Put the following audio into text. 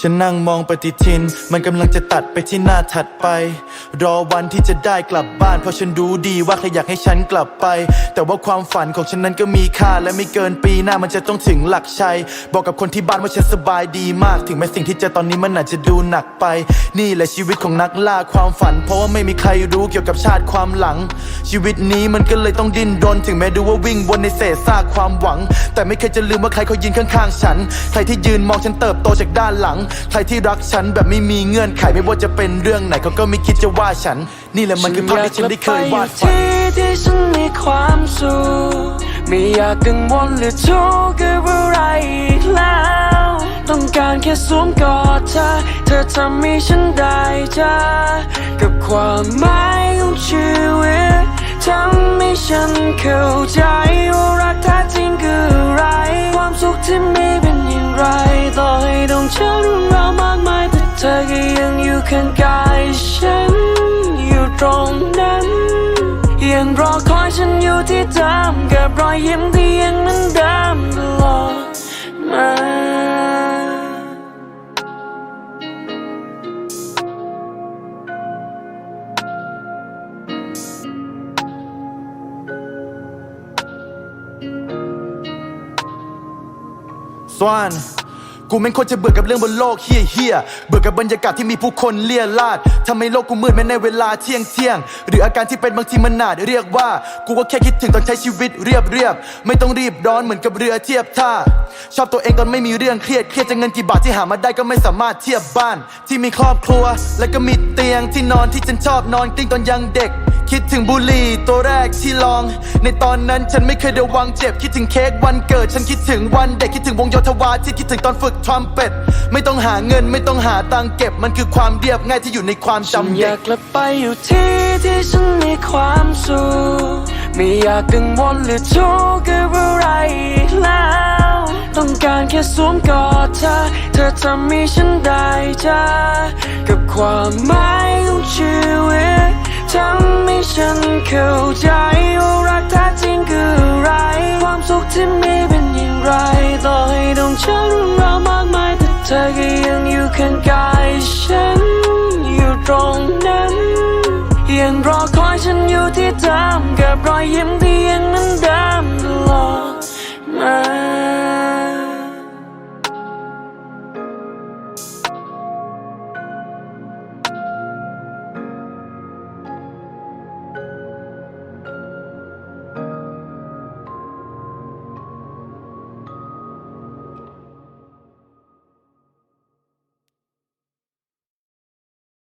ฉันนั่งมองปฏิทิน มันกำลังจะตัดไปที่หน้าถัดไป รอวันที่จะได้กลับบ้าน เพราะฉันรู้ดีว่าใครอยากให้ฉันกลับไป แต่ว่าความฝันของฉันนั้นก็มีค่า และไม่เกินปีหน้ามันจะต้องถึงหลักชัย บอกกับคนที่บ้านว่าฉันสบายดีมาก ถึงแม้สิ่งที่เจอตอนนี้มันอาจจะดูหนักไป นี่แหละชีวิตของนักล่าความฝัน เพราะว่าไม่มีใครรู้เกี่ยวกับชาติความหลัง ชีวิตนี้มันก็เลยต้องดิ้นรน ถึงแม้ดูว่าวิ่งวนในเศษซากความหวัง แต่ไม่เคยจะลืมว่าใครเขายืนข้างๆฉัน ใครที่ยืนมองฉันเติบโตจากด้านหลังใครที่รักฉันแบบไม่มีเงื่อนไขไม่ว่าจะเป็นเรื่องไหนเขาก็ไม่คิดจะว่าฉัน นี่แหละมันคือภาพที่ฉันได้เคยวาดฝันที่ฉันมีความสุขไม่อยากกังวลหรือทุกข์กับอะไรอีกแล้ว ต้องการแค่สวมกอดเธอ เธอทำให้ฉันได้เจอกับความหมายของชีวิตทำให้ฉันเข้าใจว่ารักแท้จริงคืออะไร ความสุขที่มีเป็นอย่างไรต่อให้ต้องเจอรื่ เธอก็ยังอยู่ข้างกายฉัน อยู่ตรงนั้น ยังรอคอยฉันอยู่ที่เดิมกับรอยยิ้มที่ยังเหมือนเดิมตลอดมาสวาน กูไม่งควรจะเบื่อกับเรื่องบนโลกเฮี้ยเฮียเบื่อกับบรรยากาศที่มีผู้คนเลี่ยลาดทำให้โลกกูมืดแม้ในเวลาเที่ยงเที่ยง หรืออาการที่เป็นบางทีมันหนาดเรียกว่า กูก็แค่คิดถึงตอนใช้ชีวิตเรียบเรียบไม่ต้องรีบร้อนเหมือนกับเรือเทียบท่า ชอบตัวเองตอนไม่มีเรื่องเครียดเครียดจะเงินกี่บาทที่หามาได้ก็ไม่สามารถเทียบบ้าน ที่มีครอบครัว และก็มีเตียงที่นอนที่ฉันชอบนอนกลิ้งตอนยังเด็กคิดถึงบุหรี่ตัวแรกที่ลอง ในตอนนั้นฉันไม่เคยระวังเจ็บคิดถึงเค้กวันเกิด ฉันคิดถึงวันเด็กคิดถึงวงโยธวาทิตคิดถึงตอนฝึกทรัมเป็ตไม่ต้องหาเงินไม่ต้องหาตังเก็บ มันคือความเรียบง่ายที่อยู่ในความจำเด็ยากกลับไปอยู่ที่ที่ฉันมีความสุขไม่อยากกังวลหรือทุกข์กับอะไรอีกแล้วต้องการแค่สวมกอดเธอ เธอทำให้ฉันได้เจอกับความหมายของชีวิตทำให้ฉันเข้าใจว่ารักแท้จริงคืออะไร ความสุขที่มีเป็นอย่างไรต่อให้ต้องเจ เธอก็ยังอยู่ข้างกายฉัน อยู่ตรงนั้น ยังรอคอยฉันอยู่ที่เดิมกับรอยยิ้ม